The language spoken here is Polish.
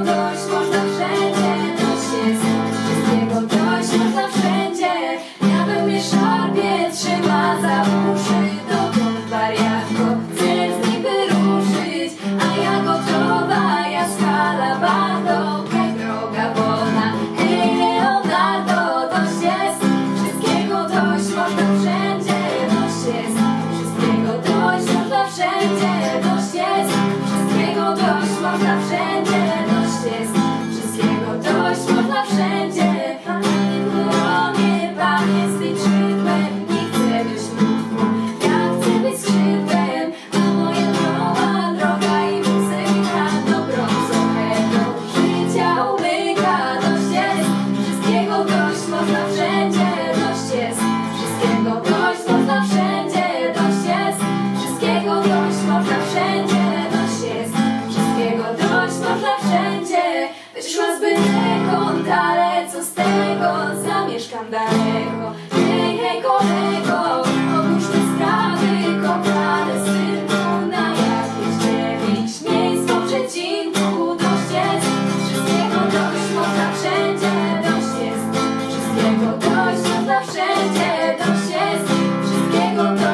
dość, można wszędzie dość jest Wszystkiego dość, można wszędzie. Diabeł mnie szarpie, trzyma za uszy. Dokąd wariatko chce z ruszyć A ja gotowa, ja będzie nas jest Wszystkiego dość można wszędzie. Będziesz ma zbyt lekąd, ale co z tego? Zamieszkam daleko. Hej, hej kolego Na jakieś po Dość jest Wszystkiego dość można wszędzie. Dość jest Wszystkiego dość można wszędzie. Dość jest Wszystkiego dość.